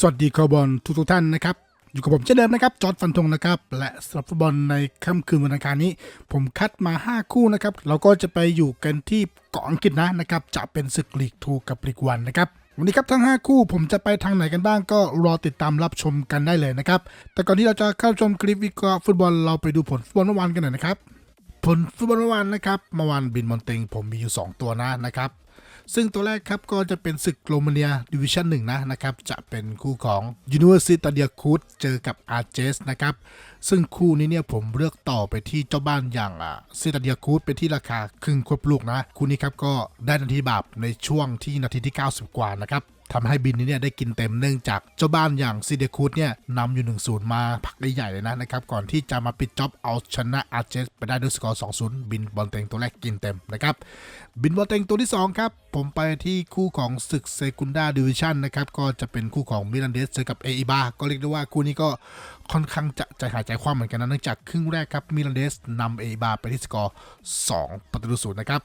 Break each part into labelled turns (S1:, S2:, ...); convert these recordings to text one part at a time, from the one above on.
S1: สวัสดีคอบอลทุกทุกท่านนะครับ อยู่กับผมเช่นเดิมนะครับ จอร์ดฟันธงนะครับ และสำหรับฟุตบอลในค่ำคืนวันอังคารนี้ ผมคัดมา 5 คู่นะครับ เราก็จะไปอยู่กันที่เกาะอังกฤษนะนะครับ จะเป็นศึกลีกทูกับลีกวันนะครับวันนี้ครับทั้ง 5 คู่ผมจะไปทางไหนกันบ้างก็รอติดตามรับชมกันได้เลยนะครับ แต่ก่อนที่เราจะเข้าชมคลิปวิเคราะห์ฟุตบอลเราไปดูผลฟุตบอลเมื่อวานกันหน่อยนะครับผลฟุตบอลเมื่อวานนะครับเมื่อวานบินมอนเตงผมมีอยู่ 2 ตัวนะนะครับ ซึ่งตัวแรกครับก็จะเป็นศึกโรมาเนียดิวิชั่นหนึ่งนะนะครับ จะเป็นคู่ของ University d i a c u t เจอกับ a r g e s นะครับ ซึ่งคู่นี้เนี่ยผมเลือกต่อไปที่เจ้าบ้านอย่างอะซิตาเดียคูดเป็นที่ราคาครึ่งควบลูกนะ คู่นี้ครับก็ได้นาทีบาปในช่วงที่นาทีที่ 90 กว่านะครับ ทำให้บินนี้เนี่ยได้กินเต็มเนื่องจากเจ้าบ้านอย่างซีเดคูดเนี่ยนำอยู่1-0มาพักได้ใหญ่เลยนะนะครับ ก่อนที่จะมาปิดจ็อบเอาชนะอาร์เจสไปได้ด้วยสกอร์2-0บินบอลเต็งตัวแรกกินเต็มนะครับ บินบอลเต็งตัวที่ 2 ครับ ผมไปที่คู่ของศึกเซกุนดาดิวิชันนะครับ ก็จะเป็นคู่ของมิลันเดสเจอกับเออีบาก็เรียกได้ว่าคู่นี้ก็ค่อนข้างจะใจหายใจคว่ำเหมือนกันนะเนื่องจากครึ่งแรกครับมิลันเดสนำเออีบาไปที่สกอร์2ประตูศูนย์นะครับ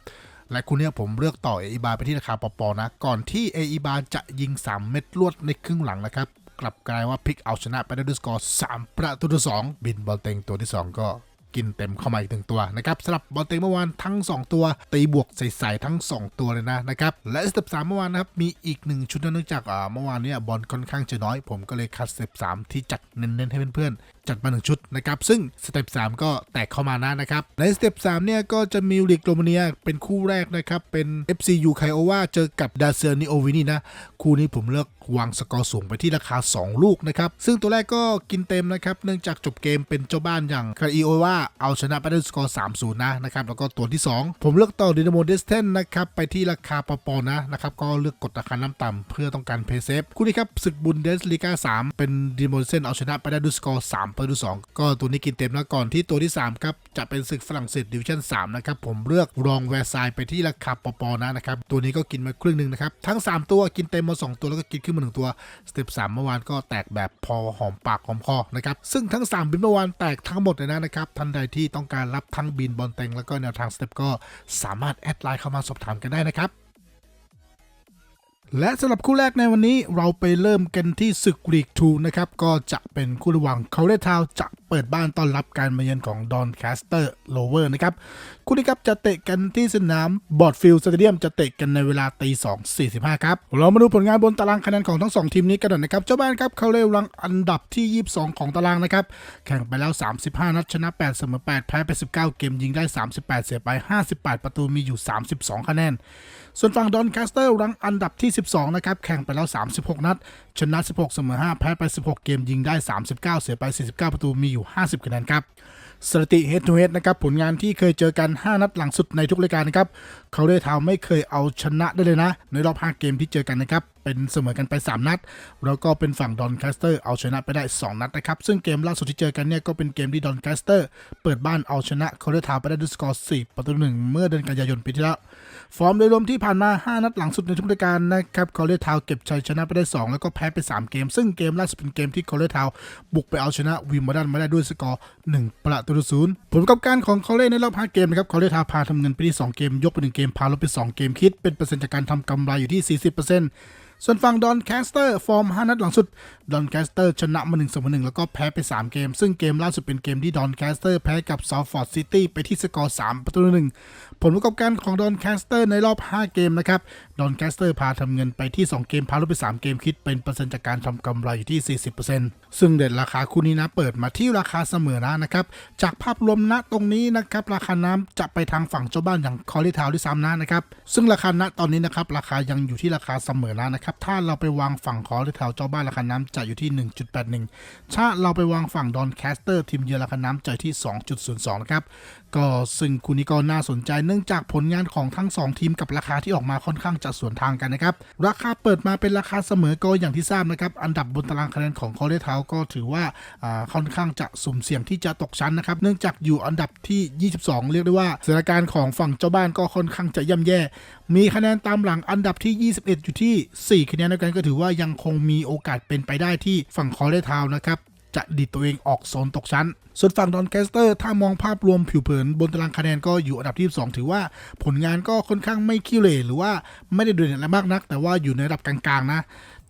S1: และคู่เนี้ยผมเลือกต่อเออีบาไปที่ราคาปอปอนะ ก่อนที่เออีบาจะยิง 3 เม็ดลวดในครึ่งหลังนะครับ กลับกลายว่าพลิกเอาชนะไปได้ด้วยสกอร์ 3 ประตูต่อสองบินบอลเต็งตัวที่ 2 ก็กินเต็มเข้ามาอีกหนึ่งตัวนะครับสำหรับบอลเต็งเมื่อวานทั้ง 2 ตัว ตีบวกใส่ๆทั้ง 2 ตัวเลยนะนะครับและสเต็ปสามเมื่อวานนะครับมีอีกหนึ่งชุดเนื่องจากเมื่อวานเนี้ยบอลค่อนข้างจะน้อย ผมก็เลยคัดสเต็ปสามที่จัดเน้นๆให้เพื่อน จัดมาหนึ่งชุดนะครับ ซึ่งสเต็ป3ก็แตกเข้ามานะนะครับ ในสเต็ป3เนี่ยก็จะมีลิกโรมาเนียเป็นคู่แรกนะครับ เป็น FC ยูไคโอวาเจอกับดาเซอร์นิโอวินีนะ คู่นี้ผมเลือกวางสกอร์สูงไปที่ราคา 2 ลูกนะครับ ซึ่งตัวแรกก็กินเต็มนะครับ เนื่องจากจบเกมเป็นเจ้าบ้านอย่างคาอิโอวาเอาชนะไปด้วยสกอร์3-0นะนะครับ แล้วก็ตัวที่ 2 ผมเลือกต่อดินาโมเดสเทนนะครับไปที่ราคาปอปอนะนะครับก็เลือกกดราคาน้ำต่ำเพื่อต้องการเพย์เซฟคู่นี้ครับศึกบุนเดสลีกา3เป็นดินาโมเดสเทนเอาชนะไปได้ด้วยสกอร์3ประตูต่2ก็ตัวนี้กินเต็มแล้วก่อนที่ตัวที่ 3 ครับ จะเป็นศึกฝรั่งเศสดิวิชั่น3นะครับ ผมเลือกรองแวร์ซายไปที่ราคาปอปอนะนะครับ ตัวนี้ก็กินมาครึ่งหนึ่งนะครับ ทั้ง 3 ตัวกินเต็มมา 2 ตัวแล้วก็กินขึ้นมา 1 ตัวสเต็ป3เมื่อวานก็แตกแบบพอหอมปากหอมคอนะครับซึ่งทั้ง 3 บินเมื่อวานแตกทั้งหมดเลยนะนะครับท่านใดที่ต้องการรับทั้งบินบอลเต็งแล้วก็แนวทางสเต็ปก็สามารถแอดไลน์เข้ามาสอบถามกันได้นะครับ และสำหรับคู่แรกในวันนี้เราไปเริ่มกันที่ศึกลีกทูนะครับ ก็จะเป็นคู่ระหว่างเคาเลทาวจะ เปิดบ้านต้อนรับการมาเยือนของดอนแคสเตอร์โลเวอร์นะครับคู่นี้ครับจะเตะกันที่สนามบอร์ดฟิลด์สเตเดียมจะเตะกันในเวลาตีสองสี่สิบห้าครับ เรามาดูผลงานบนตารางคะแนนของทั้งสองทีมนี้กันหน่อยนะครับ เจ้าบ้านครับเขาเร็วรังอันดับที่ 22 ของตารางนะครับ แข่งไปแล้ว 35 นัดชนะ 8 เสมอ 8 แพ้ไป 19 เกมยิงได้ 38 เสียไป 58 ประตูมีอยู่ 32 คะแนน ส่วนฝั่งดอนแคสเตอร์รังอันดับที่ 12 นะครับ แข่งไปแล้ว 36 นัด ชนะ 16 เสมอ 5 แพ้ไป 16 เกมยิงได้ 39 เสียไป 49 ประตูมีอยู่ 50 คะแนนครับสถิติ head to head นะครับผลงานที่เคยเจอกัน 5 นัดหลังสุดในทุกรายการนะครับเขาได้ทาวไม่เคยเอาชนะได้เลยนะ ในรอบ 5 เกมที่เจอกันนะครับ เป็นเสมอกันไป 3 นัด แล้วก็เป็นฝั่งดอนแคสเตอร์เอาชนะไปได้ 2 นัดนะครับ ซึ่งเกมล่าสุดที่เจอกันเนี่ยก็เป็นเกมที่ดอนแคสเตอร์เปิดบ้านเอาชนะเขาได้ทาวไปได้ด้วยสกอร์4ประตูหนึ่งเมื่อเดือนกันยายนปีที่แล้ว ฟอร์มโดยรวมที่ผ่านมา 5 นัดหลังสุดในทุกรายการนะครับคอเลทาวเก็บชัยชนะไปได้ 2 แล้วก็แพ้ไป 3 เกม ซึ่งเกมล่าสุดเป็นเกมที่คอเลทาวบุกไปเอาชนะวิมเบลดันมาได้ด้วยสกอร์1ประตูศูนย์ผลประกอบการของคอเลในรอบ5เกมนะครับคอเลทาวพาทำเงินไปที่2เกมยกไป1เกมพาลบไป2เกมคิดเป็นเปอร์เซ็นต์จากการทำกำไรอยู่ที่ 40% ส่วนฝั่งดอนแคสเตอร์ฟอร์ม 5 นัดหลังสุดดอนแคสเตอร์ชนะมา1เสมอ1แล้วก็แพ้ไป 3 เกม ซึ่งเกมล่าสุดเป็นเกมที่ดอนแคสเตอร์แพ้กับซาวฟอร์ดซิตี้ไปที่สกอร์ 3 ประตูหนึ่ง ผลประกอบการของดอนแคสเตอร์ในรอบ 5 เกมนะครับดอนแคสเตอร์พาทำเงินไปที่ 2 เกม พาลบไป 3 เกมคิดเป็นเปอร์เซ็นต์จากการทำกำไรอยู่ที่ 40%ซึ่งเด่นราคาคู่นี้นะเปิดมาที่ราคาเสมอนะนะครับจากภาพรวมณตรงนี้นะครับราคาน้ำจะไปทางฝั่งเจ้าบ้านอย่างคอริทาวด้วยซ้ำนะนะครับซึ่งราคาณตอนนี้นะครับราคายังอยู่ที่ราคาเสมอนะนะครับถ้าเราไปวางฝั่งคอริทาวเจ้าบ้านราคาน้ำจะอยู่ที่ 1.81ถ้าเราไปวางฝั่งดอนแคสเตอร์ทีมเยือนราคาน้ำจะอยู่ที่ 2.02นะครับ ก็ซึ่งคู่นี้ก็น่าสนใจเนื่องจากผลงานของทั้ง 2 ทีมกับราคาที่ออกมาค่อนข้างจะสวนทางกันนะครับ ราคาเปิดมาเป็นราคาเสมอก็อย่างที่ทราบนะครับ อันดับบนตารางคะแนนของคอริทาวก็ถือว่าอ่าค่อนข้างจะสุ่มเสี่ยงที่จะตกชั้นนะครับ เนื่องจากอยู่อันดับที่ 22 เรียกได้ว่าสถานการณ์ของฝั่งเจ้าบ้านก็ค่อนข้างจะย่ำแย่ มีคะแนนตามหลังอันดับที่ 21 อยู่ที่ 4 คะแนนด้วยกันก็ถือว่ายังคงมีโอกาสเป็นไปได้ที่ฝั่งคอเรทาวนะครับจะดีดตัวเองออกโซนตกชั้น ส่วนฝั่งดอนแคสเตอร์ถ้ามองภาพรวมผิวเผินบนตารางคะแนนก็อยู่อันดับที่ 2 ถือว่าผลงานก็ค่อนข้างไม่ขี้เหร่หรือว่าไม่ได้เด่นอะไรมากนัก แต่ว่าอยู่ในระดับกลางๆนะ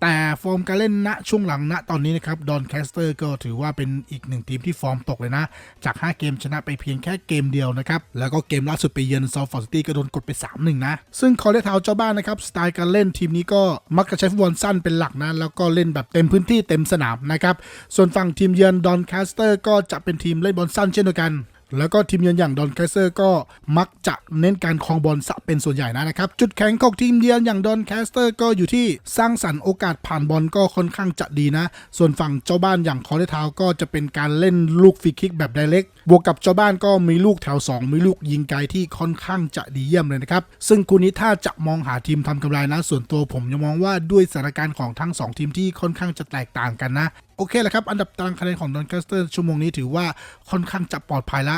S1: แต่ฟอร์มการเล่นณช่วงหลังณตอนนี้นะครับดอนแคสเตอร์ก็ถือว่าเป็นอีกหนึ่งทีมที่ฟอร์มตกเลยนะ จาก 5 เกมชนะไปเพียงแค่เกมเดียวนะครับ แล้วก็เกมล่าสุดไปเยือนซอฟฟอร์ซิตี้ก็โดนกดไป 3-1 นะ ซึ่งคอเรทาวเจ้าบ้านนะครับ สไตล์การเล่นทีมนี้ก็มักจะใช้ฟุตบอลสั้นเป็นหลักนะ แล้วก็เล่นแบบเต็มพื้นที่เต็มสนามนะครับส่วนฝั่งทีมเยือนดอนแคสเตอร์ก็จะเป็นทีมเล่นบอลสั้นเช่นเดียวกัน แล้วก็ทีมเยือนอย่างดอนแคสเซอร์ก็มักจะเน้นการครองบอลสะเป็นส่วนใหญ่นะครับ จุดแข็งของทีมเยือนอย่างดอนแคสเตอร์ก็อยู่ที่สร้างสรรค์โอกาสผ่านบอลก็ค่อนข้างจะดีนะ ส่วนฝั่งเจ้าบ้านอย่างคอร์เรทาวก็จะเป็นการเล่นลูกฟรีคิกแบบไดเรกบวกกับเจ้าบ้านก็มีลูกแถว 2 มีลูกยิงไกลที่ค่อนข้างจะดีเยี่ยมเลยนะครับ ซึ่งคู่นี้ถ้าจะมองหาทีมทำกำไรนะ ส่วนตัวผมยังมองว่าด้วยสถานการณ์ของทั้งสองทีมที่ค่อนข้างจะแตกต่างกันนะโอเคแหละครับ อันดับตารางคะแนนของดอนแคสเตอร์ชั่วโมงนี้ถือว่าค่อนข้างจะปลอดภัยละ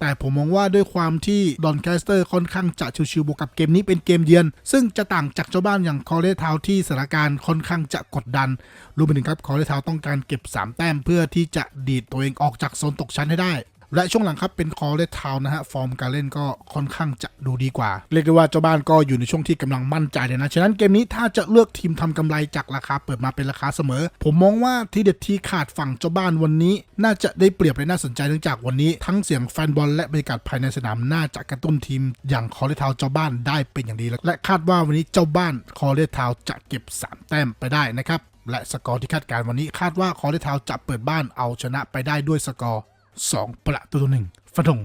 S1: แต่ผมมองว่าด้วยความที่ดอนแคสเตอร์ค่อนข้างจะชิวๆบวกกับเกมนี้เป็นเกมเยือน ซึ่งจะต่างจากเจ้าบ้านอย่างคอร์เรทาวที่สถานการณ์ค่อนข้างจะกดดันรวมไปถึงครับคอร์เรทาวต้องการเก็บ 3 แต้มเพื่อที่จะดีดตัวเองออกจากโซนตกชั้นให้ได้ และช่วงหลังครับเป็นคอร์เรทาวนะฮะฟอร์มการเล่นก็ค่อนข้างจะดูดีกว่า เรียกได้ว่าเจ้าบ้านก็อยู่ในช่วงที่กำลังมั่นใจเลยนะ ฉะนั้นเกมนี้ถ้าจะเลือกทีมทำกำไรจากราคาเปิดมาเป็นราคาเสมอ ผมมองว่าที่เด็ดที่ขาดฝั่งเจ้าบ้านวันนี้ น่าจะได้เปรียบและน่าสนใจเนื่องจากวันนี้ทั้งเสียงแฟนบอลและบรรยากาศภายในสนามน่าจะกระตุ้นทีมอย่างคอร์เรทาวเจ้าบ้านได้เป็นอย่างดีและคาดว่าวันนี้เจ้าบ้านคอร์เรทาวจะเก็บสามแต้มไปได้นะครับและสกอร์ที่คาดการณ์วันนี้คาดว่าคอร์เรทาวจะเปิดบ้านเอาชนะไปได้ด้วยสกอร์ 2 ประตูต่อหนึ่งฟันธง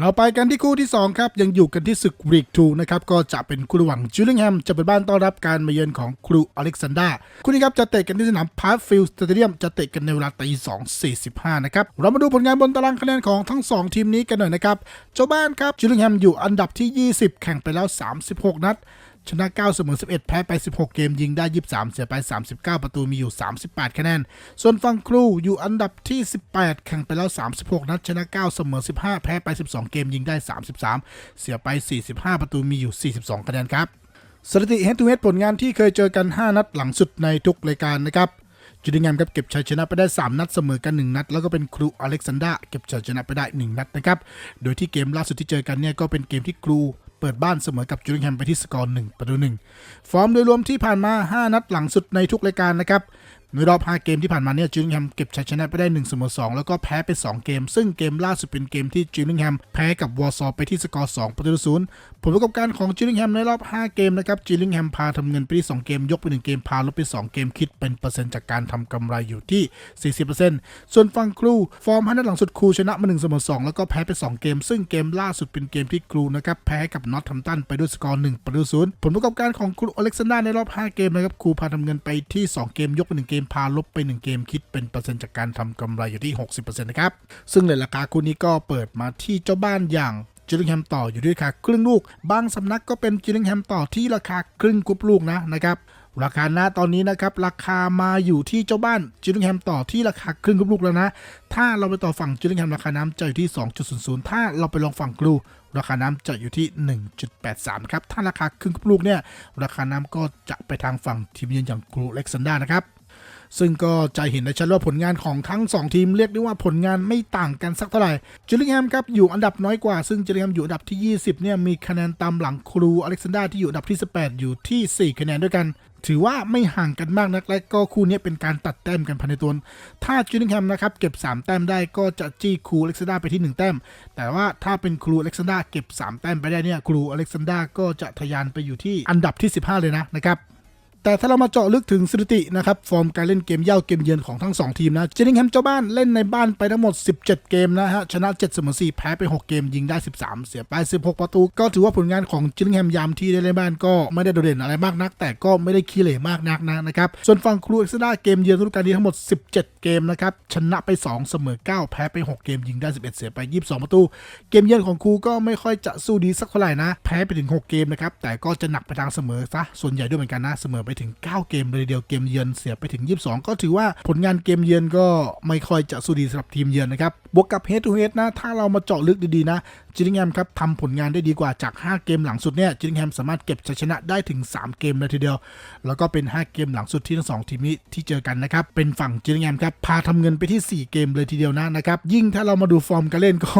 S1: เราไปกันที่คู่ที่ 2 ครับ ยังอยู่กันที่ศึกรีกทูนะครับ ก็จะเป็นคู่ระหว่างจูลิงแฮมจะเป็นบ้านต้อนรับการมาเยือนของครูอเล็กซานดาคู่นี้ครับ จะเตะกันที่สนามพาร์ทฟิลด์สเตเดียมจะเตะกันในเวลาตี2 45นะครับ เรามาดูผลงานบนตารางคะแนนของทั้ง 2 ทีมนี้กันหน่อยนะครับ เจ้าบ้านครับจูลิงแฮมอยู่อันดับที่ 20 แข่งไปแล้ว 36 นัด ชนะ 9 เสมอ 11 แพ้ไป 16 เกมยิงได้ 23 เสียไป 39 ประตูมีอยู่ 38 คะแนน ส่วนฝั่งครูอยู่อันดับที่ 18 แข่งไปแล้ว 36 นัด ชนะ 9 เสมอ 15 แพ้ไป 12 เกมยิงได้ 33 เสียไป 45 ประตูมีอยู่ 42 คะแนนครับ สถิติเฮดทูเฮดผลงานที่เคยเจอกัน 5 นัดหลังสุดในทุกรายการนะครับจูดิงแฮมครับเก็บชัยชนะไปได้ 3 นัดเสมอกัน 1 นัด แล้วก็เป็นครูอเล็กซานดราเก็บชัยชนะไปได้ 1 นัดนะครับ โดยที่เกมล่าสุดที่เจอกันเนี่ยก็เป็นเกมที่ครู เปิดบ้านเสมอกับจูริงแฮมไปที่สกอร์1ประตู1ฟอร์มโดยรวมที่ผ่านมา 5 นัดหลังสุดในทุกรายการนะครับ ในรอบ 5 เกมที่ผ่านมาเนี่ยจูริงแฮมเก็บชัยชนะไปได้1เสมอ2แล้วก็แพ้ไป 2 เกม ซึ่งเกมล่าสุดเป็นเกมที่จูริงแฮมแพ้กับวอร์ซอไปที่สกอร์2ประตูต่อศูนย์ผลประกอบการของจูริงแฮมในรอบ 5 เกมนะครับจูริงแฮมพาทำเงินไปที่2เกม ยกไป1เกมพาลบไป 2 เกมคิดเป็นเปอร์เซ็นต์จากการทำกำไรอยู่ที่ 40%ส่วนฝั่งครูฟอร์ม5นัดหลังสุดครูชนะมา1เสมอ2แล้วก็แพ้ไป 2 เกม ซึ่งเกมล่าสุดเป็นเกมที่ครูนะครับแพ้กับนอตทัมตันไปด้วยสกอร์1ประตูศูนย์ผลประกอบการของครูอเล็กซานดราในรอบ 5 เกมนะครับครูพาทำเงินไปที่ 2 เกมยกไป1เกมพาลบไป 1 เกมคิดเป็นเปอร์เซ็นต์จากการทำกำไรอยู่ที่ 60%นะครับ ซึ่งในราคาคู่นี้ก็เปิดมาที่เจ้าบ้านอย่างจิลิงแฮมต่ออยู่ด้วยราคาครึ่งลูก บางสำนักก็เป็นจิลิงแฮมต่อที่ราคาครึ่งกรุ๊ปลูกนะนะครับราคาหน้าตอนนี้นะครับ ราคามาอยู่ที่เจ้าบ้านจิลิงแฮมต่อที่ราคาครึ่งกรุ๊ปลูกแล้วนะ ถ้าเราไปต่อฝั่งจิลิงแฮมราคาน้ำจะอยู่ที่ 2.00 ถ้าเราไปลองฝั่งกรูราคาน้ำจะอยู่ที่ 1.83 ครับ ถ้าราคาครึ่งกรุ๊ปลูกเนี่ย ราคาน้ำก็จะไปทางฝั่งทีมเยือนอย่างกรูเล็กซันดานะครับ ซึ่งก็จะเห็นได้ชัดว่าผลงานของทั้ง 2 ทีมเรียกได้ว่าผลงานไม่ต่างกันสักเท่าไหร่จิลลิงแฮมครับอยู่อันดับน้อยกว่า ซึ่งจิลลิงแฮมอยู่อันดับที่ 20เนี่ยมีคะแนนตามหลังครูอเล็กซานดราที่อยู่อันดับที่ 18 อยู่ที่ 4 คะแนนด้วยกัน ถือว่าไม่ห่างกันมากนักและก็คู่นี้เป็นการตัดแต้มกันภายในตัวถ้าจิลลิงแฮมนะครับเก็บ 3 แต้มได้ก็จะจี้ครูอเล็กซานดราไปที่ 1 แต้ม แต่ว่าถ้าเป็นครูอเล็กซานดราเก็บ 3 แต้มไปได้เนี่ยครูอเล็กซานดราก็จะทะยานไปอยู่ที่อันดับที่ 15 เลยนะนะครับ แต่ถ้าเรามาเจาะลึกถึงสถิตินะครับฟอร์มการเล่นเกมเย่าเกมเยือนของทั้ง 2 ทีมนะเจนิงแฮมเจ้าบ้านเล่นในบ้านไปทั้งหมด 17 เกมนะฮะชนะ7เสมอ4แพ้ไป 6 เกมยิงได้ 13 เสียไป 16 ประตู ก็ถือว่าผลงานของเจนิงแฮมยามที่ได้เล่นบ้านก็ไม่ได้โดดเด่นอะไรมากนัก แต่ก็ไม่ได้ขี้เหร่มากนักนะนะครับส่วนฝั่งครูเอ็กซ์ดาเกมเยือนฤดูกาลนี้ทั้งหมด 17 เกมนะครับชนะไป 2 เสมอ 9 แพ้ไป 6 เกมยิงได้ 11 เสียไป 22 ประตู เกมเยือนของครูก็ไม่ค่อยจะสู้ดีสักเท่าไหร่นะแพ้ไปถึง 6 เกมนะครับแต่ก็จะหนักไปทางเสมอซะส่วนใหญ่ด้วยเหมือนกันนะเสมอไปถึง 9 เกมเลยทีเดียวเกมเยือนเสียไปถึง 22 ก็ถือว่าผลงานเกมเยือนก็ไม่ค่อยจะสู้ดีสำหรับทีมเยือนนะครับบวกกับ head to head นะถ้าเรามาเจาะลึกดีๆนะจิลิงแฮมครับทำผลงานได้ดีกว่าจาก 5 เกมหลังสุดเนี่ยจิลิงแฮมสามารถเก็บชัยชนะได้ถึง 3 เกมเลยทีเดียว แล้วก็เป็น 5 เกมหลังสุดที่ทั้งสองทีมนี้ที่เจอกันนะครับเป็นฝั่งจิลิงแฮมครับพาทำเงินไปที่ 4 เกมเลยทีเดียวนะนะครับยิ่งถ้าเรามาดูฟอร์มการเล่นก็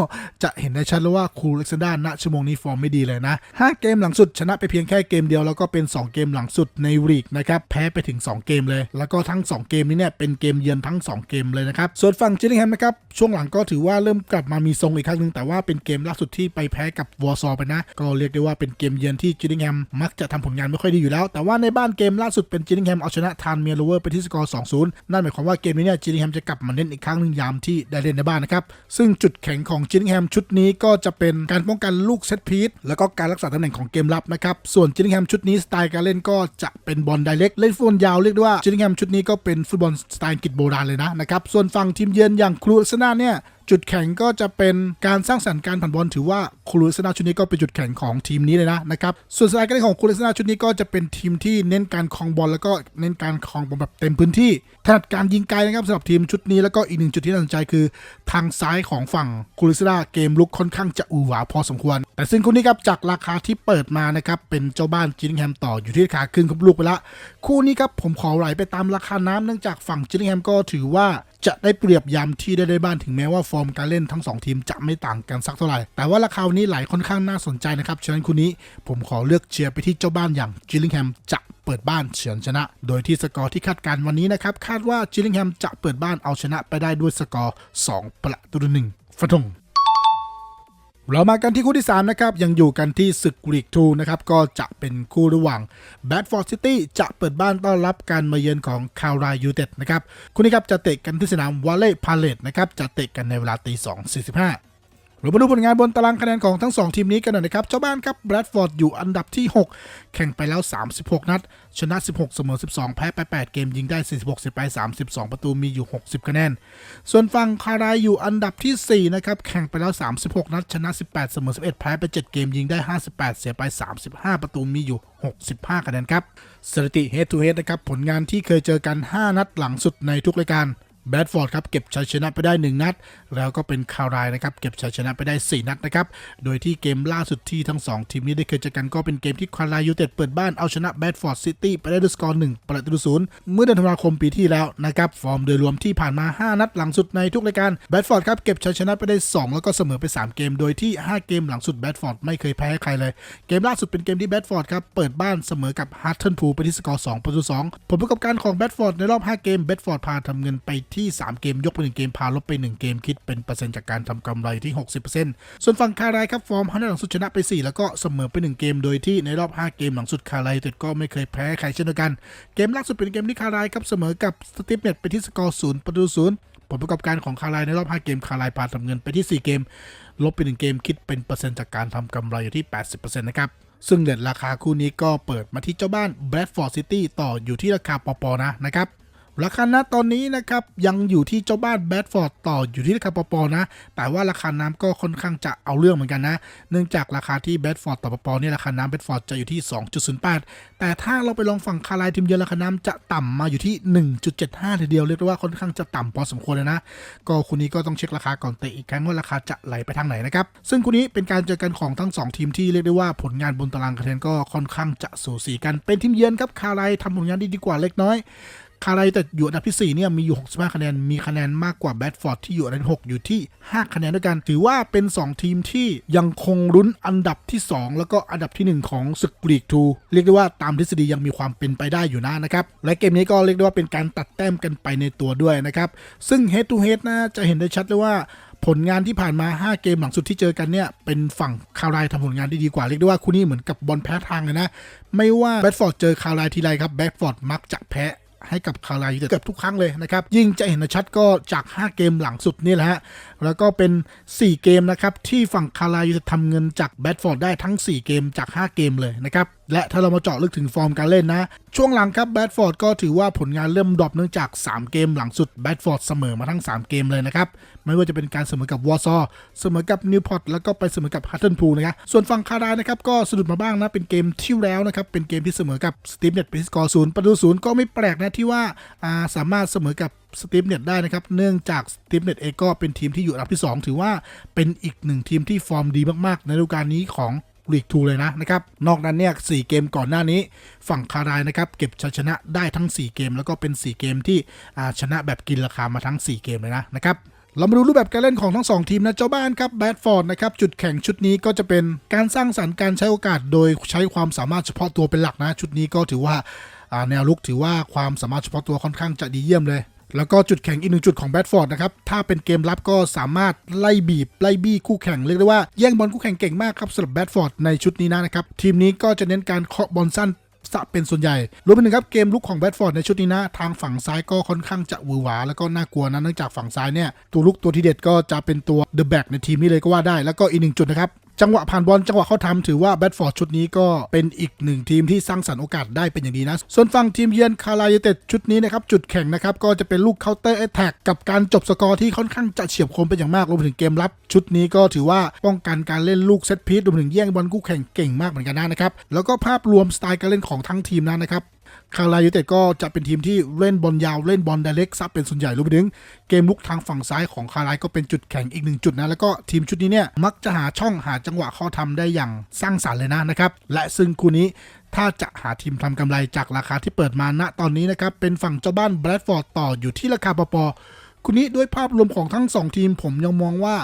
S1: จะเห็นได้ชัดเลยว่าครูเล็กซานดราณชั่วโมงนี้ฟอร์มไม่ดีเลยนะ5เกมหลังสุดชนะไปเพียงแค่เกมเดียวแล้วก็เป็น 2 เกมหลังสุดในรีีกนะครับแพ้ไปถึง 2 เกมเลย แล้วก็ทั้ง 2 เกมนี้เนี่ยเป็นเกมเยือนทั้ง 2 เกมเลยนะครับส่วนฝั่งจิลลิงแฮมนะครับช่วงหลังก็ถือว่าเริ่มกลับมามีทรงอีกครั้งหนึ่งแต่ว่าเป็นเกมล่าสุดที่ไปแพ้กับวอร์ซอไปนะก็เรียกได้ว่าเป็นเกมเยือนที่จิลลิงแฮมมักจะทำผลงานไม่ค่อยดีอยู่แล้ว แต่ว่าในบ้านเกมล่าสุดเป็นจิลลิงแฮมเอาชนะทานเมียโรเวอร์ไปที่สกอร์2-0นั่นหมายความว่าเกมนี้เนี่ยจิลลิงแฮมจะกลับมาเล่นอีกครั้งหนึ่งยามที่ได้เล่นในบ้านนะครับซึ่งจุดแข็งของจิลลิงแฮมชุดนี้ก็จะเป็นการป้องกันลูกเซตพีซแล้วก็การรักษาตำแหน่งของเกมรับนะครับส่วนจิลลิงแฮมชุดนี้สไตล์การเล่นก็จะเป็นบอลไดเรกเล่นฟุตบอลยาวเรียกได้ว่าจิลลิงแฮมชุดนี้ก็เป็นฟุตบอลสไตล์อังกฤษโบราณเลยนะนะครับส่วนฝั่งทีมเยือนอย่างครูอาร์เซนาเนี่ย จุดแข็งก็จะเป็นการสร้างสรรค์การผ่านบอลถือว่าคูเลสนาชุดนี้ก็เป็นจุดแข็งของทีมนี้เลยนะนะครับส่วนสไตล์การเล่นของคูเลสนาชุดนี้ก็จะเป็นทีมที่เน้นการครองบอลแล้วก็เน้นการครองบอลแบบเต็มพื้นที่ถนัดการยิงไกลนะครับสำหรับทีมชุดนี้แล้วก็อีกหนึ่งจุดที่น่าสนใจคือ ทางซ้ายของฝั่งคูเลสนาเกมลุกค่อนข้างจะอูหวาพอสมควร แต่ซึ่งคู่นี้ครับจากราคาที่เปิดมานะครับเป็นเจ้าบ้านจิลลิงแฮมต่ออยู่ที่ราคาครึ่งครับลูกไปละ คู่นี้ครับผมขอไหลไปตามราคาน้ำเนื่องจากฝั่งจิลลิงแฮมก็ถือว่า จะได้เปรียบยามที่ได้ได้บ้านถึงแม้ว่าฟอร์มการเล่นทั้ง 2 ทีมจะไม่ต่างกันสักเท่าไหร่ แต่ว่าราคาวันนี้ไหลค่อนข้างน่าสนใจนะครับฉะนั้นคู่นี้ผมขอเลือกเชียร์ไปที่เจ้าบ้านอย่างจิลลิงแฮมจะเปิดบ้านเฉือนชนะ โดยที่สกอร์ที่คาดการณ์วันนี้นะครับคาดว่าจิลลิงแฮมจะเปิดบ้านเอาชนะไปได้ด้วยสกอร์ 2 ประตูหนึ่งฟันธง เรามากันที่คู่ที่ 3 นะครับ ยังอยู่กันที่ศึกลีกทูนะครับ ก็จะเป็นคู่ระหว่างแบดฟอร์ดซิตี้จะเปิดบ้านต้อนรับการมาเยือนของคารายยูเต็ดนะครับ คู่นี้ครับจะเตะกันที่สนามวอลเล่พาเลตนะครับ จะเตะกันในเวลาตี2 45 เรามาดูผลงานบนตารางคะแนนของทั้ง 2 ทีมนี้กันหน่อยนะครับ เจ้าบ้านครับแบรดฟอร์ดอยู่อันดับที่ 6 แข่งไปแล้ว 36 นัด ชนะ 16 เสมอ 12 แพ้ไป 8 เกมยิงได้ 46 เสียไป 32 ประตูมีอยู่ 60 คะแนน ส่วนฝั่งคารายอยู่อันดับที่ 4 นะครับ แข่งไปแล้ว 36 นัด ชนะ 18 เสมอ 11 แพ้ไป 7 เกมยิงได้ 58 เสียไป 35 ประตูมีอยู่ 65 คะแนนครับ สถิติ head to head นะครับ ผลงานที่เคยเจอกัน 5 นัดหลังสุดในทุกรายการ แบดฟอร์ดครับเก็บชัยชนะไปได้ 1 นัด แล้วก็เป็นคารายนะครับเก็บชัยชนะไปได้ 4 นัดนะครับ โดยที่เกมล่าสุดที่ทั้ง 2 ทีมนี้ได้เคยเจอกันก็เป็นเกมที่คารายยูเต็ดเปิดบ้านเอาชนะแบดฟอร์ดซิตี้ไปได้ด้วยสกอร์1ประตูศูนย์เมื่อเดือนธันวาคมปีที่แล้วนะครับฟอร์มโดยรวมที่ผ่านมา 5 นัดหลังสุดในทุกรายการแบดฟอร์ดครับเก็บชัยชนะไปได้ 2 แล้วก็เสมอไป 3 เกม โดยที่ 5 เกมหลังสุดแบดฟอร์ดไม่เคยแพ้ใครเลย เกมล่าสุดเป็นเกมที่แบดฟอร์ดครับเปิดบ้านเสมอกับฮาร์เทนพูลไปที่สกอร์2ประตู2ผลประกอบการของแบดฟอร์ดในรอบ 5 เกมแบดฟอร์ดพาทำเงินไปทที่ 3 เกมยกไป1เกมพาลบไป 1 เกมคิดเป็นเปอร์เซ็นต์จากการทำกำไรที่ 60%ส่วนฝั่งคารายครับฟอร์มฮันหลังสุดชนะไป 4 แล้วก็เสมอไป 1 เกม โดยที่ในรอบ 5 เกมหลังสุดคารายแต่ก็ไม่เคยแพ้ใครเช่นเดียวกัน เกมล่าสุดเป็นเกมที่คารายครับเสมอกับสติปเน็ตไปที่สกอร์0ประตู0ผลประกอบการของคารายในรอบ 5 เกมคารายพาทำเงินไปที่ 4 เกม ลบไป 1 เกมคิดเป็นเปอร์เซ็นต์จากการทำกำไรอยู่ที่ 80%นะครับซึ่งเด็ดราคาคู่นี้ก็เปิดมาที่เจ้าบ้านแบรดฟอร์ดซิตี้ต่ออยู่ที่ราคาปอปอนะนะครับ ราคาณตอนนี้นะครับยังอยู่ที่เจ้าบ้านแบดฟอร์ดต่ออยู่ที่ราคาปปอนะ แต่ว่าราคาน้ำก็ค่อนข้างจะเอาเรื่องเหมือนกันนะ เนื่องจากราคาที่แบดฟอร์ดต่อปปอเนี่ยราคาน้ำแบดฟอร์ดจะอยู่ที่ 2.08 แต่ถ้าเราไปลองฝั่งคาร์ไลทีมเยือนราคาน้ำจะต่ำมาอยู่ที่ 1.75ทีเดียวเรียกได้ว่าค่อนข้างจะต่ำพอสมควรเลยนะ ก็คู่นี้ก็ต้องเช็คราคาก่อนเตะอีกครั้งว่าราคาจะไหลไปทางไหนนะครับซึ่งคู่นี้เป็นการเจอกันของทั้งสองทีมที่เรียกได้ว่าผลงานบนตารางคะแนนก็ค่อนข้างจะสูสีกันเป็นทีมเยือนครับคาร์ไลทำผลงานได้ดีกว่าเล็กน้อย คาร์ไลแต่อยู่อันดับที่ 4 เนี่ยมีอยู่ 65 คะแนน มีคะแนนมากกว่าแบดฟอร์ดที่อยู่อันดับ6อยู่ที่ 5 คะแนนด้วยกัน ถือว่าเป็น 2 ทีมที่ยังคงลุ้นอันดับที่ 2 แล้วก็อันดับทีหนึ่1 ของศึกลีกทูเรียกได้ว่าตามทฤษฎียังมีความเป็นไปได้อยู่นะนะครับ และเกมนี้ก็เรียกได้ว่าเป็นการตัดแต้มกันไปในตัวด้วยนะครับ ซึ่ง head to head นะจะเห็นได้ชัดเลยว่าผลงานที่ผ่านมา 5 เกมหลังสุดที่เจอกันเนี่ยเป็นฝั่งคาวไลทำผลงานได้ดีกว่า เรียกได้ว่าคู่นี้เหมือนกับบอลแพ้ทางเลยนะ ไม่ว่าแบดฟอร์ดเจอคาวไลทีไรครับแบดฟอร์ดมักจะแพ้ ให้กับคารายูเต็ดเกือบทุกครั้งเลยนะครับ ยิ่งจะเห็นชัดก็จาก 5 เกมหลังสุดนี่แหละฮะแล้วก็เป็น 4 เกมนะครับ ที่ฝั่งคาร์ไลน์จะทำเงินจากแบดฟอร์ดได้ทั้ง 4 เกมจาก 5 เกมเลยนะครับ และถ้าเรามาเจาะลึกถึงฟอร์มการเล่นนะ ช่วงหลังครับแบดฟอร์ดก็ถือว่าผลงานเริ่มดรอปเนื่องจาก 3 เกมหลังสุดแบดฟอร์ดเสมอมาทั้ง 3 เกมเลยนะครับ ไม่ว่าจะเป็นการเสมอกับวอร์ซอเสมอกับนิวพอร์ตแล้วก็ไปเสมอกับฮัตเทิลพูลนะครับส่วนฝั่งคาร์ไลน์นะครับก็สะดุดมาบ้างนะเป็นเกมที่แล้วนะครับเป็นเกมที่เสมอกับสตีฟเน็ตเป็นสกอร์ศูนย์ประตูศูนย์ก็ไม่แปลกนะที่ว่าอ่าสามารถเสมอกับ สตีฟเน็ตได้นะครับ เนื่องจากสตีฟเน็ตเองก็เป็นทีมที่อยู่อันดับที่ 2 ถือว่าเป็นอีกหนึ่งทีมที่ฟอร์มดีมากๆ ในฤดูกาลนี้ของลีกทูเลยนะนะครับ นอกนั้นเนี่ยสเกมก่อนหน้านี้ ฝั่งคารายนะครับเก็บชัยชนะได้ทั้ง 4 เกม แล้วก็เป็น 4 เกมที่ชนะแบบกินราคามาทั้ง 4 เกมเลยนะนะครับเรามาดูรูปแบบการเล่นของทั้ง 2 ทีมนะเจ้าบ้านครับแบดฟอร์ดนะครับจุดแข่งชุดนี้ก็จะเป็นการสร้างสรรค์การใช้โอกาส โดยใช้ความสามารถเฉพาะตัวเป็นหลักนะ ชุดนี้ก็ถือว่าแนวลุกถือว่าความสามารถเฉพาะตัวค่อนข้างจะดีเยี่ยมเลย แล้วก็จุดแข็งอีกหนึ่งจุดของแบดฟอร์ดนะครับ ถ้าเป็นเกมรับก็สามารถไล่บีบ ไล่บี้คู่แข่ง เรียกได้ว่าแย่งบอลคู่แข่งเก่งมากครับสำหรับแบดฟอร์ดในชุดนี้นะครับ ทีมนี้ก็จะเน้นการเคาะบอลสั้น สะเป็นส่วนใหญ่รวมไปถึงครับเกมลุกของแบดฟอร์ดในชุดนี้นะ ทางฝั่งซ้ายก็ค่อนข้างจะหวือหวา แล้วก็น่ากลัวนะเนื่องจากฝั่งซ้ายเนี่ยตัวลุกตัวที่เด็ดก็จะเป็นตัวเดอะแบ็กในทีมนี้เลยก็ว่าได้ แล้วก็อีกหนึ่งจุดนะครับจังหวะผ่านบอลจังหวะเข้าทำถือว่าแบดฟอร์ดชุดนี้ก็เป็นอีกหนึ่งทีมที่สร้างสรรค์โอกาสได้เป็นอย่างดีนะ ส่วนฝั่งทีมเยือนคาราเยเต็ดชุดนี้นะครับ จุดแข็งนะครับ ก็จะเป็นลูกเคาน์เตอร์แอตแทกกับการจบสกอร์ที่ค่อนข้างจะเฉียบคมเป็นอย่างมากรวมถึงเกมรับ ชุดนี้ก็ถือว่าป้องกันการเล่นลูกเซตพีซรวมถึงแย่งบอลคู่แข่งเก่งมากเหมือนกันนะครับแล้วก็ภาพรวมสไตล์การเล่นของทั้งทีมนั้นนะครับคารายูเต็ดก็จะเป็นทีมที่เล่นบอลยาวเล่นบอลไดเรกซับเป็นส่วนใหญ่รวมไปถึงเกมลุกทางฝั่งซ้ายของคารายก็เป็นจุดแข็งอีกหนึ่งจุดนะ แล้วก็ทีมชุดนี้เนี่ยมักจะหาช่องหาจังหวะเข้าทำได้อย่างสร้างสรรค์เลยนะนะครับ และซึ่งคู่นี้ถ้าจะหาทีมทำกำไรจากราคาที่เปิดมาณตอนนี้นะครับ เป็นฝั่งเจ้าบ้านแบรดฟอร์ดต่ออยู่ที่ราคาปอ คุณนี้ด้วยภาพรวมของทั้ง 2 ทีม ผมยังมองว่า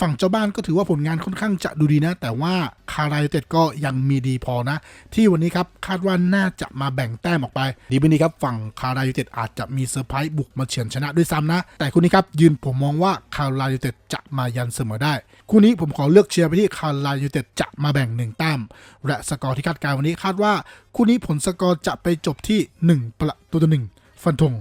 S1: ฝั่งเจ้าบ้านก็ถือว่าผลงานค่อนข้างจะดูดีนะ แต่ว่าคารายูเต็ดก็ยังมีดีพอนะ ที่วันนี้ครับคาดว่าน่าจะมาแบ่งแต้มออกไป ดีวันนี้ครับฝั่งคารายูเต็ดอาจจะมีเซอร์ไพรส์บุกมาเฉือนชนะด้วยซ้ำนะ แต่คุณนี้ครับยืนผมมองว่าคารายูเต็ดจะมายันเสมอได้ คู่นี้ผมขอเลือกเชียร์ไปที่คารายูเต็ดจะมาแบ่งหนึ่งแต้มและสกอร์ที่คาดการณ์วันนี้คาดว่า คู่นี้ผลสกอร์จะไปจบที่หนึ่งประตูต่อหนึ่งฟันธง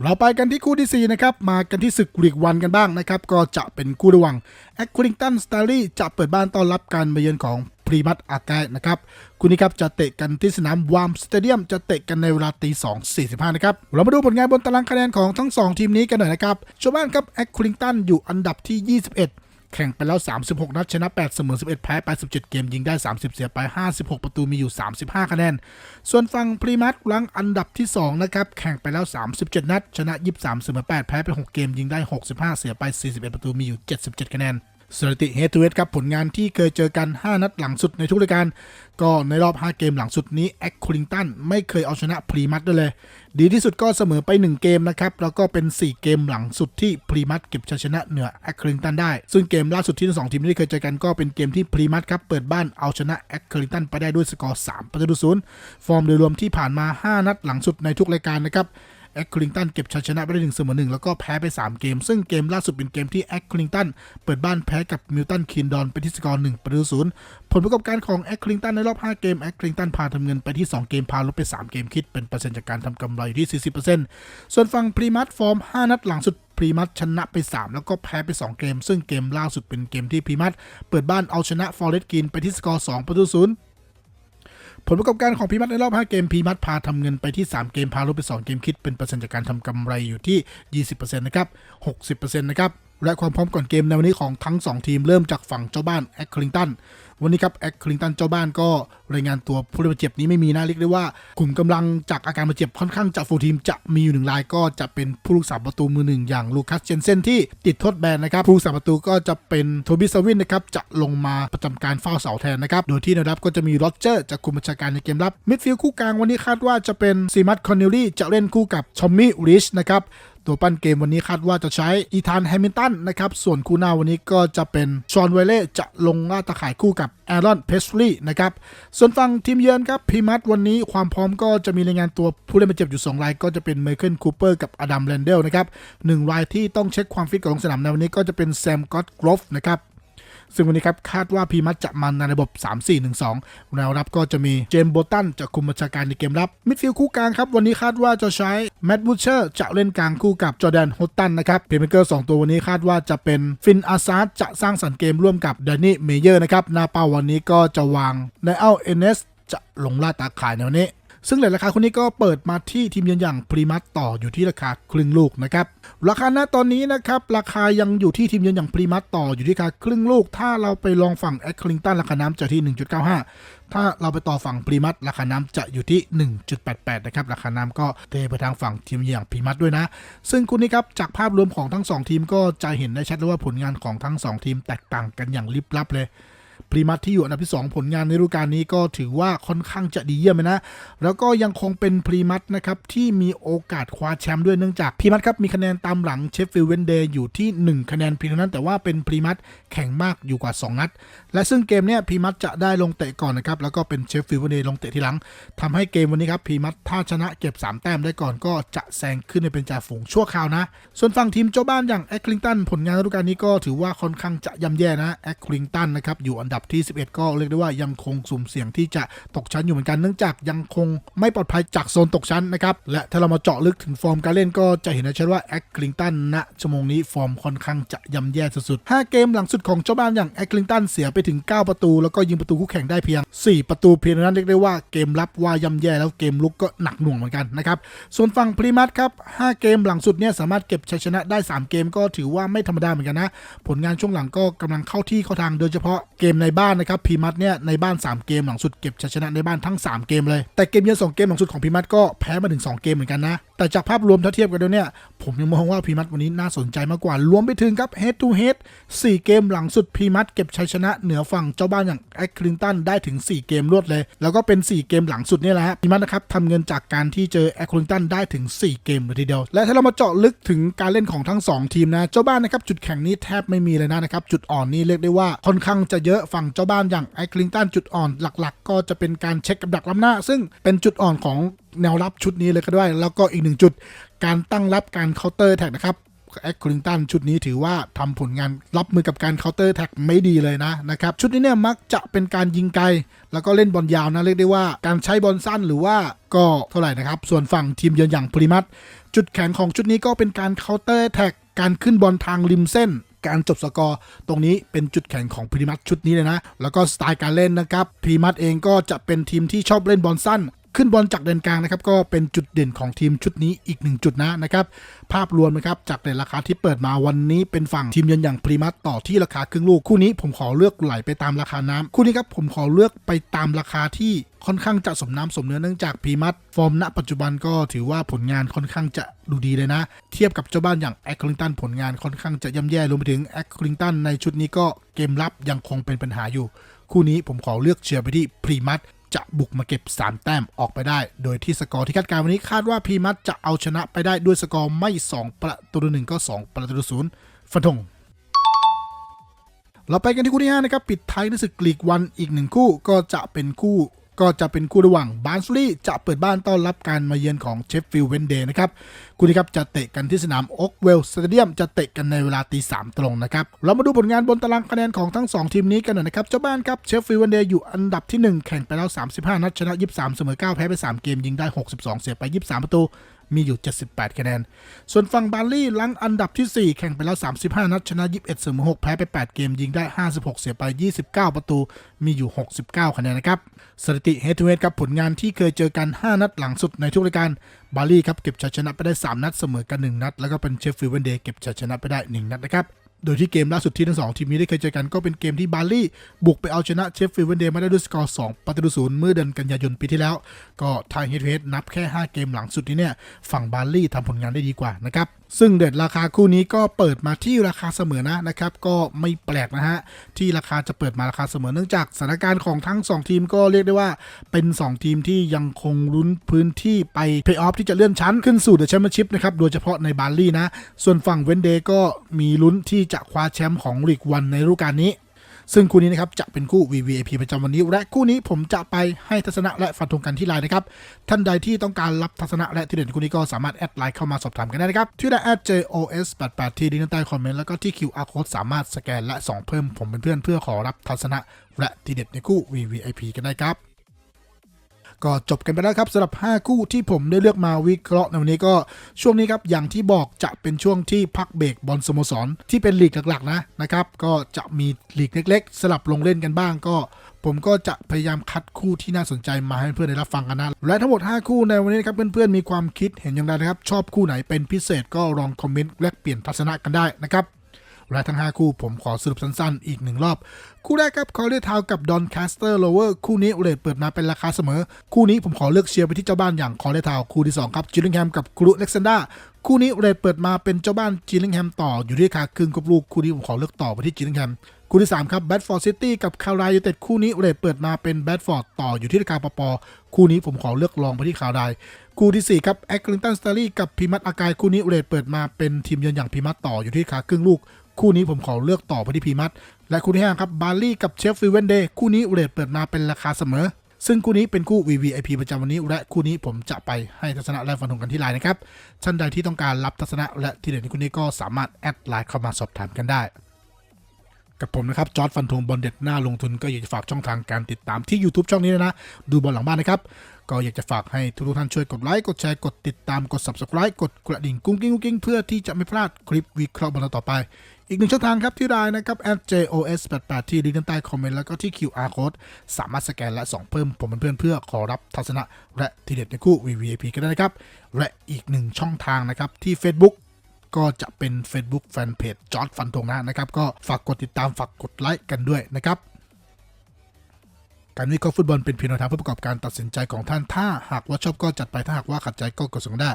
S1: เราไปกันที่คู่ที่ 4 นะครับ มากันที่ศึกลีกวันกันบ้างนะครับ ก็จะเป็นคู่ระหว่างแอคคูลิงตันสตาร์ลี่จะเปิดบ้านต้อนรับการมาเยือนของพรีมัตอากนะครับคู่นี้ครับจะเตะกันที่สนามวามสเตเดียมจะเตะกันในเวลาตีสองสี่สิบห้านะครับ เรามาดูผลงานบนตารางคะแนนของทั้ง 2 ทีมนี้กันหน่อยนะครับชาวบ้านครับแอคคูลิงตันอยู่อันดับที่ 21 แข่งไปแล้ว 36 นัดชนะ 8 เสมอ 11 แพ้ไป 17 เกมยิงได้ 30 เสียไป 56 ประตูมีอยู่ 35 คะแนน ส่วนฝั่งพรีมัตรังอันดับที่ 2 นะครับ แข่งไปแล้ว 37 นัด ชนะ 23 เสมอ 8 แพ้ไป 6 เกมยิงได้ 65 เสียไป 41 ประตูมีอยู่ 77 คะแนนสถิติเฮด o ูเ a ครับ ผลงานที่เคยเจอกัน 5 นัดหลังสุดในทุกรายการ ก็ในรอบ 5 เกมหลังสุดนี้ แอคคูลิงตันไม่เคยเอาชนะพรีมัตได้เลย ดีที่สุดก็เสมอไป 1 เกมนะครับ แล้วก็เป็น 4 เกมหลังสุดที่พรีมัตเก็บชัยชนะเหนือแอคคลิงตันได้ ซึ่งเกมล่าสุดที่ทั้งสองทีมนี้เคยเจอกันก็เป็นเกมที่พรีมัตครับเปิดบ้านเอาชนะแอคคลิงตันไปได้ด้วยสกอร์3ประตูศูนย์ฟอร์มโดยรวมที่ผ่านมา 5 นัดหลังสุดในทุกรายการนะครับ แอคคลิงตันเก็บชัยชนะไปได้หนึ่งเสมอหนึ่งแล้วก็แพ้ไป 3 เกม ซึ่งเกมล่าสุดเป็นเกมที่แอคคลิงตันเปิดบ้านแพ้กับมิลตันคินดอนไปที่สกอร์1ประตูศูนย์ผลประกอบการของแอคคลิงตันในรอบ 5 เกมแอคคลิงตันพาทำเงินไปที่ 2 เกมพาลบไป 3 เกมคิดเป็นเปอร์เซ็นต์จากการทำกำไรอยู่ที่ 40%ส่วนฝั่งพรีมัตฟอร์ม 5 นัดหลังสุดพรีมัตชนะไป 3 แล้วก็แพ้ไป 2 เกม ซึ่งเกมล่าสุดเป็นเกมที่พรีมัตเปิดบ้านเอาชนะฟอร์เรสต์กินไปที่สกอร์2ประตูศูนย์ ผลประกอบการของพีมัดในรอบ 5 เกมพีมัดพาทำเงินไปที่ 3 เกมพาลบไป 2 เกมคิดเป็นเปอร์เซ็นต์จากการทำกำไรอยู่ที่ 20%นะครับ 60%นะครับและความพร้อมก่อนเกมในวันนี้ของทั้ง 2 ทีมเริ่มจากฝั่งเจ้าบ้านแอคคลิงตัน วันนี้ครับแอคคลิงตันเจ้าบ้านก็รายงานตัวผู้เล่นบาดเจ็บนี้ไม่มีนะเรียกได้ว่ากลุ่มกำลังจากอาการบาดเจ็บค่อนข้างจะฟูลทีมจะมีอยู่หนึ่งรายก็จะเป็นผู้รักษาประตูมือหนึ่งอย่างลูคัสเจนเซนที่ติดโทษแบนนะครับผู้รักษาประตูก็จะเป็นโทบิสวินนะครับจะลงมาประจำการเฝ้าเสาแทนนะครับโดยที่แนวรับก็จะมีโรเจอร์จากคุมบัญชาการในเกมรับมิดฟิลด์คู่กลางวันนี้คาดว่าจะเป็นซีมัตคอนเนลลี่จะเล่นคู่กับชอมมี่ริชนะครับ ตัวปั้นเกมวันนี้คาดว่าจะใช้อีธานแฮมิลตันนะครับ ส่วนคู่หน้าวันนี้ก็จะเป็นชอนไวเล่จะลงล่าตะข่ายคู่กับแอรอนเพสลีย์นะครับ ส่วนฝั่งทีมเยือนครับพีมัตวันนี้ความพร้อมก็จะมีรายงานตัวผู้เล่นบาดเจ็บอยู่ 2 ราย ก็จะเป็นเมเคิลคูเปอร์กับอดัมแรนเดลนะครับหนึ่งรายที่ต้องเช็คความฟิตก่อนลงสนามในวันนี้ก็จะเป็นแซมก็อตกรอฟนะครับ ซึ่งวันนี้ครับคาดว่าพีมัตจะมันในระบบ 3-4-1-2แนวรับก็จะมีเจมส์โบตันจะคุมบัญชาการในเกมรับ มิดฟิลด์คู่กลางครับ วันนี้คาดว่าจะใช้แมตต์บูเชอร์จะเล่นกลางคู่กับจอแดนโฮตตันนะครับเพลย์เมเกอร์2ตัววันนี้คาดว่าจะเป็นฟินอาซาร์จะสร้างสรรค์เกมร่วมกับแดนนี่เมเยอร์นะครับหน้าเป้าวันนี้ก็จะวางในเอ้าเอเนสจะลงล่าตาข่ายในวันนี้ ซึ่งเหรียญราคาคนนี้ก็เปิดมาที่ทีมเยือนอย่างพรีมัตต่ออยู่ที่ราคาครึ่งลูกนะครับราคาณตอนนี้นะครับราคายังอยู่ที่ทีมเยือนอย่างพรีมัตต่ออยู่ที่ราคาครึ่งลูก ถ้าเราไปลองฝั่งแอคคลิงตันราคาน้ำจะที่ 1.95 ถ้าเราไปต่อฝั่งพรีมัตราคาน้ำจะอยู่ที่ 1.88 นะครับราคาน้ำก็เทไปทางฝั่งทีมเยือนอย่างพรีมัตด้วยนะ ซึ่งคุณนี้ครับจากภาพรวมของทั้ง 2 ทีมก็จะเห็นได้ชัดเลยว่าผลงานของทั้ง 2 ทีมแตกต่างกันอย่างลิบลับเลย พรีมัตที่อยู่อันดับที่ 2 ผลงานในฤดูกาลนี้ก็ถือว่าค่อนข้างจะดีเยี่ยมนะ แล้วก็ยังคงเป็นพรีมัตนะครับที่มีโอกาสคว้าแชมป์ด้วยเนื่องจากพรีมัตครับมีคะแนนตามหลังเชฟฟิลด์เวนเดย์อยู่ที่ 1 คะแนนเพียงเท่านั้นแต่ว่าเป็นพรีมัตแข่งมากอยู่กว่า 2 นัด และซึ่งเกมเนี้ยพรีมัตจะได้ลงเตะก่อนนะครับแล้วก็เป็นเชฟฟิลด์เวนเดย์ลงเตะทีหลังทำให้เกมวันนี้ครับพรีมัตถ้าชนะเก็บ 3 แต้มได้ก่อนก็จะแซงขึ้นในเป็นจ่าฝูงชั่วคราวนะ ส่วนฝั่งทีมเจ้าบ้านอย่างแอคลิงตันผลงานฤดูกาลนี้ก็ถือว่าค่อนข้างจะย่ำแย่นะแอคลิงตันนะครับอยู่อันดับที่ 11 ก็เรียกได้ว่ายังคงสุ่มเสี่ยงที่จะตกชั้นอยู่เหมือนกันเนื่องจากยังคงไม่ปลอดภัยจากโซนตกชั้นนะครับและถ้าเรามาเจาะลึกถึงฟอร์มการเล่นก็จะเห็นได้ชัดว่าแอคลิงตันณชั่วโมงนี้ฟอร์มค่อนข้างจะย่ำแย่สุดๆ5เกมหลังสุดของเจ้าบ้านอย่างแอคลิงตันเสียไปถึง 9 ประตู แล้วก็ยิงประตูคู่แข่งได้เพียง 4 ประตูเพียงนั้นเรียกได้ว่าเกมรับว่าย่ำแย่แล้วเกมลุกก็หนักหน่วงเหมือนกันนะครับส่วนฝั่งพรีมัตครับ5เกมหลังสุดเนี่ยสามารถเก็บชัยชนะได้ 3 เกมก็ถือว่าไม่ธรรมดาเหมือนกันนะ ผลงานช่วงหลังก็กำลังเข้าที่เข้าทางโดยเฉพาะเกมในบ้านนะครับพีมัตเนี่ยในบ้าน 3 เกมหลังสุดเก็บชัยชนะในบ้านทั้ง 3 เกมเลย แต่เกมเยือน2เกมหลังสุดของพีมัตก็แพ้มาถึง 2 เกมเหมือนกันนะ แต่จากภาพรวมถ้าเทียบกันแล้วเนี่ย ผมยังมองว่าพีมัตวันนี้น่าสนใจมากกว่ารวมไปถึงครับ head to head 4 เกมหลังสุดพีมัตเก็บชัยชนะเหนือฝั่งเจ้าบ้านอย่างแอคลิงตันได้ถึง 4 เกมรวดเลย แล้วก็เป็น 4 เกมหลังสุดนี่แหละฮะพีมัตนะครับทำเงินจากการที่เจอแอคลิงตันได้ถึง 4 เกมเลยทีเดียวและถ้าเรามาเจาะลึกถึงการเล่นของทั้ง 2 ทีมนะเจ้าบ้านนะครับจุดแข็งนี้แทบไม่มีเลยนะนะครับจุดอ่อนนี่เรียกได้ว่าค่อนข้างจะเยอะฝั่งเจ้าบ้านอย่างแอคลิงตันจุดอ่อนหลัก ๆ ก็จะเป็นการเช็คกับดักล้ำหน้า ซึ่งเป็นจุดอ่อนของแนวรับชุดนี้เลยก็ได้ แล้วก็อีกหนึ่งจุด การตั้งรับการเคาน์เตอร์แท็กนะครับแอคคลิงตันชุดนี้ถือว่าทำผลงานรับมือกับการเคาน์เตอร์แท็กไม่ดีเลยนะนะครับ ชุดนี้เนี่ยมักจะเป็นการยิงไกล แล้วก็เล่นบอลยาวนะ เรียกได้ว่าการใช้บอลสั้นหรือว่าก็เท่าไหร่นะครับ ส่วนฝั่งทีมเยือนอย่างพริมัตจุดแข็งของชุดนี้ก็เป็นการเคาน์เตอร์แท็กการขึ้นบอลทางริมเส้น การจบสกอร์ ตรงนี้เป็นจุดแข็งของพรีมัตชุดนี้เลยนะ แล้วก็สไตล์การเล่นนะครับพรีมัตเองก็จะเป็นทีมที่ชอบเล่นบอลสั้น ขึ้นบอลจากแดนกลางนะครับก็เป็นจุดเด่นของทีมชุดนี้อีกหนึ่งจุดนะนะครับภาพรวมนะครับจากเรทราคาที่เปิดมาวันนี้เป็นฝั่งทีมเยือนอย่างพรีมัตต่อที่ราคาครึ่งลูกคู่นี้ผมขอเลือกไหลไปตามราคาน้ำคู่นี้ครับผมขอเลือกไปตามราคาที่ค่อนข้างจะสมน้ำสมเนื้อเนื่องจากพรีมัตฟอร์มณปัจจุบันก็ถือว่าผลงานค่อนข้างจะดูดีเลยนะ เทียบกับเจ้าบ้านอย่างแอคคลิงตันผลงานค่อนข้างจะย่ำแย่รวมไปถึงแอคคลิงตันในชุดนี้ก็เกมรับยังคงเป็นปัญหาอยู่ คู่นี้ผมขอเลือกเชียร์ไปที่พรีมัต จะบุกมาเก็บ 3 แต้มออกไปได้ โดยที่สกอร์ที่คาดการณ์วันนี้คาดว่าพีมัตจะเอาชนะไปได้ด้วยสกอร์ไม่ 2 ประตูหนึ่งก็ 2 ประตูศูนย์ฟันธงเราไปกันที่คู่ที่5นะครับปิดท้ายในศึกลีกวันอีกหนึ่งคู่ก็จะเป็นคู่ก็จะเป็นคู่ระหว่างบาร์นสลีย์จะเปิดบ้านต้อนรับการมาเยือนของเชฟฟิลด์เวนเดย์นะครับ คู่นี้ครับจะเตะกันที่สนามโอ๊กเวลสเตเดียมจะเตะกันในเวลาตีสามตรงนะครับ เรามาดูผลงานบนตารางคะแนนของทั้ง 2 ทีมนี้กันหน่อยนะครับ เจ้าบ้านครับเชฟฟิลด์เวนเดย์อยู่อันดับที่ 1 แข่งไปแล้ว 35 นัดชนะ 23 เสมอ 9 แพ้ไป 3 เกมยิงได้ 62 เสียไป 23 ประตูมีอยู่ 78 คะแนน ส่วนฝั่งบาร์ลี่ลังอันดับที่ 4 แข่งไปแล้ว 35 นัดชนะ 21 เสมอ 6 แพ้ไป 8 เกม ยิงได้ 56 เสียไป 29 ประตู มีอยู่ 69 คะแนนนะครับ สถิติเฮดทูเฮดครับผลงานที่เคยเจอกัน 5 นัดหลังสุดในทุกรายการ บาร์ลี่ครับเก็บชัยชนะไปได้ 3 นัดเสมอกัน 1 นัด แล้วก็เป็นเชฟฟิลด์เวนเดย์เก็บชัยชนะไปได้ 1 นัดนะครับโดยที่เกมล่าสุดที่ทั้งสองทีมนี้ได้เคยเจอกันก็เป็นเกมที่บาร์ลี่บุกไปเอาชนะเชฟฟิลด์เวนเดย์มาได้ด้วยสกอร์ 2 ประตูศูนย์เมื่อเดือนกันยายนปีที่แล้ว ก็ทางเฮดเฮดนับแค่ 5 เกมหลังสุดนี้เนี่ยฝั่งบาร์ลี่ทำผลงานได้ดีกว่านะครับ ซึ่งเด็ดราคาคู่นี้ก็เปิดมาที่ราคาเสมอนะนะครับ ก็ไม่แปลกนะฮะ ที่ราคาจะเปิดมาราคาเสมอเนื่องจากสถานการณ์ของทั้ง 2 ทีมก็เรียกได้ว่าเป็น 2 ทีมที่ยังคงลุ้นพื้นที่ไปเพย์ออฟที่จะเลื่อนชั้นขึ้นสู่เดอะแชมเปี้ยนชิพนะครับโดยเฉพาะในบาร์ลี่นะ ส่วนฝั่งเวนเดย์ก็มีลุ้นที่จะคว้าแชมป์ของลีกวันในฤดูกาลนี้ ซึ่งคู่นี้นะครับจะเป็นคู่ VVIP ประจำวันนี้ และคู่นี้ผมจะไปให้ทัศนะและฟันธงกันที่ไลน์นะครับท่านใดที่ต้องการรับทัศนะและที่เด่นคู่นี้ก็สามารถแอดไลน์เข้ามาสอบถามกันได้นะครับที่ไลน์ @jos88 ที่ดิ้นใต้คอมเมนต์แล้วก็ที่ QR code สามารถสแกนและส่งเพิ่มผมเป็นเพื่อนเพื่อขอรับทัศนะและที่เด็ดในคู่ VVIP กันได้ครับ ก็จบกันไปแล้วครับสำหรับ 5 คู่ที่ผมได้เลือกมาวิเคราะห์ในวันนี้ก็ช่วงนี้ครับอย่างที่บอกจะเป็นช่วงที่พักเบรกบอลสโมสร ที่เป็นลีกหลักๆนะนะครับก็จะมีลีกเล็ก ๆ สลับลงเล่นกันบ้างก็ ผมก็จะพยายามคัดคู่ที่น่าสนใจมาให้เพื่อนได้รับฟังกันนะและทั้งหมด 5 คู่ในวันนี้นะครับเพื่อนๆมีความคิดเห็นอย่างไรนะครับชอบคู่ไหนเป็นพิเศษก็ลองคอมเมนต์แลกเปลี่ยนทัศนะกันได้นะครับ และทั้ง 5 คู่ผมขอสรุปสั้นๆ อีกหนึ่งรอบ คู่แรกครับคอร์เรทาวกับดอนแคสเตอร์โลเวอร์คู่นี้เรทเปิดมาเป็นราคาเสมอ คู่นี้ผมขอเลือกเชียร์ไปที่เจ้าบ้านอย่างคอร์เรทาวคู่ที่ 2 ครับจิลลิงแฮมกับกรุเล็กซานดาคู่นี้เรทเปิดมาเป็นเจ้าบ้านจิลลิงแฮมต่ออยู่ที่ราคาครึ่งกับลูกคู่นี้ผมขอเลือกต่อไปที่จิลลิงแฮมคู่ที่ 3 ครับแบดฟอร์ดซิตี้กับคาวไรยูเต็ดคู่นี้เรทเปิดมาเป็นแบดฟอร์ดต่ออยู่ที่ราคาปปคู่นี้ผมขอเลือกลองไปที่คาวไรคู่ทีสี่ 4 ครับแอคลิงตันสตารี่กับพิมัตอากายคู่นี้เรทเปิดมาเป็นทีมเยือนอย่างพิมัตต่ออยู่ที่ราคาครึ่งลูก คู่นี้ผมขอเลือกต่อไปที่พิมัตและคู่ที่ห้าครับบาร์ลี่กับเชฟฟิลเวนเดย์คู่นี้เรทเปิดมาเป็นราคาเสมอ ซึ่งคู่นี้เป็นคู่ VVIP ประจำวันนี้ และคู่นี้ผมจะไปให้ทัศนะและฟันธงกันที่ไลน์นะครับท่านใดที่ต้องการรับทัศนะและที่เด็ดในคู่นี้ก็สามารถแอดไลน์เข้ามาสอบถามกันได้กับผมนะครับ จอร์ดฟันธงบอลเด็ดหน้าลงทุนก็อยากจะฝากช่องทางการติดตามที่ YouTube ช่องนี้ด้วยนะ ดูบอลหลังบ้านนะครับ ก็อยากจะฝากให้ทุกท่านช่วยกดไลค์กดแชร์กดติดตามกด Subscribe กดกระดิ่งกุ้งกิ้งกุ้งกิ้งเพื่อที่จะไม่พลาดคลิปวิเคราะห์บอลต่อไป อีกหนึ่งช่องทางครับที่ไลน์นะครับ @jos88 ที่ลิงก์ด้านใต้คอมเมนต์แล้วก็ที่ QR code สามารถสแกนและส่องเพิ่มผมเป็นเพื่อนเพื่อขอรับทัศนะ และทีเด็ดในคู่ VVIP กันได้นะครับ และอีกหนึ่งช่องทางนะครับที่ Facebook ก็จะเป็น Facebook Fanpage จอร์ดฟันธงนะนะครับ ก็ฝากกดติดตามฝากกดไลค์กันด้วยนะครับ การวิเคราะห์ฟุตบอลเป็นเพียงแนวทางเพื่อประกอบการตัดสินใจของท่าน ถ้าหากว่าชอบก็จัดไป ถ้าหากว่าขัดใจก็กดส่งได้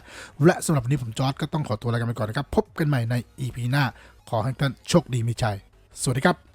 S1: และสำหรับวันนี้ผมจอร์ดก็ต้องขอตัวลากันไปก่อนนะครับ พบกันใหม่ใน EP หน้า ขอให้ท่านโชคดีมีชัย สวัสดีครับ